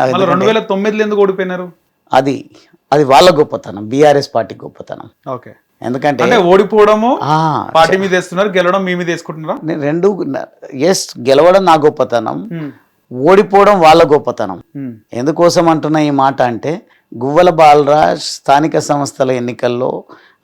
రెండు వేల తొమ్మిదిలో ఎందుకు ఓడిపోయినారు? అది అది వాళ్ళ గొప్పతనం బీఆర్ఎస్ పార్టీ గొప్పతనం. ఓకే. ఎందుకంటే అంటే ఓడిపోవడము పార్టీ మీద వేస్తున్నారు గెలవడం మీ మీద వేసుకుంటున్నారా? నేను రెండు ఎస్ గెలవడం నా గొప్పతనం ఓడిపోవడం వాళ్ళ గొప్పతనం. ఎందుకోసం అంటున్న ఈ మాట అంటే గువ్వల బాలరాజ్ స్థానిక సంస్థల ఎన్నికల్లో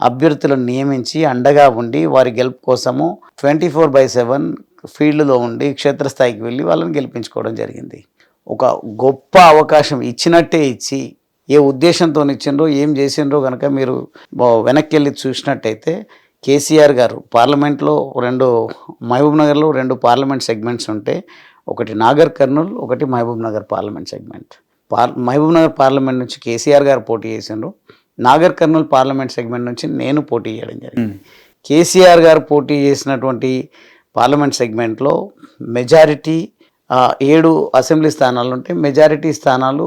అభ్యర్థులను నియమించి అండగా ఉండి వారి గెలుపు కోసము ట్వంటీ ఫోర్ బై సెవెన్ ఫీల్డ్లో ఉండి క్షేత్రస్థాయికి వెళ్ళి వాళ్ళని గెలిపించుకోవడం జరిగింది. ఒక గొప్ప అవకాశం ఇచ్చినట్టే ఇచ్చి ఏ ఉద్దేశంతో ఇచ్చిండ్రో ఏం చేసిండ్రో కనుక మీరు వెనక్కి వెళ్ళి చూసినట్టయితే కేసీఆర్ గారు పార్లమెంట్లో రెండు మహబూబ్ నగర్లో రెండు పార్లమెంట్ సెగ్మెంట్స్ ఉంటే ఒకటి నాగర్ కర్నూల్ ఒకటి మహబూబ్ నగర్ పార్లమెంట్ సెగ్మెంట్. పార్ మహబూబ్ నగర్ పార్లమెంట్ నుంచి కేసీఆర్ గారు పోటీ చేసిండ్రు. నాగర్ కర్నూల్ పార్లమెంట్ సెగ్మెంట్ నుంచి నేను పోటీ చేయడం జరిగింది. కేసీఆర్ గారు పోటీ చేసినటువంటి పార్లమెంట్ సెగ్మెంట్లో మెజారిటీ ఏడు అసెంబ్లీ స్థానాలు ఉంటే మెజారిటీ స్థానాలు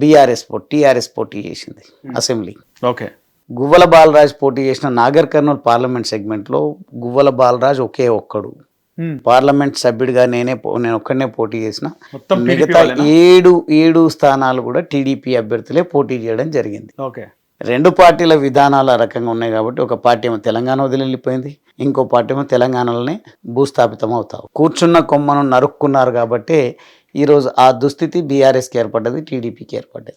బీఆర్ఎస్ పోటీ టీఆర్ఎస్ పోటీ చేసింది అసెంబ్లీ. ఓకే. గువ్వల బాలరాజ్ పోటీ చేసిన నాగర్ కర్నూల్ పార్లమెంట్ సెగ్మెంట్లో గువ్వల బాలరాజ్ ఒకే ఒక్కడు. ఉమ్, పార్లమెంట్ సభ్యుడిగా నేనే నేను ఒక్కడనే పోటీ చేసిన. మిగతా? ఏడు ఏడు స్థానాలు కూడా టీడీపీ అభ్యర్థులే పోటీ చేయడం జరిగింది. ఓకే. రెండు పార్టీల విధానాలు ఆ రకంగా ఉన్నాయి కాబట్టి ఒక పార్టీ ఏమో తెలంగాణ వదిలి వెళ్ళిపోయింది. ఇంకో పార్టీ తెలంగాణలోనే భూస్థాపితం అవుతావు. కూర్చున్న కొమ్మను నరుక్కున్నారు కాబట్టి ఈరోజు ఆ దుస్థితి బీఆర్ఎస్కి ఏర్పడ్డది టీడీపీకి ఏర్పడ్డది.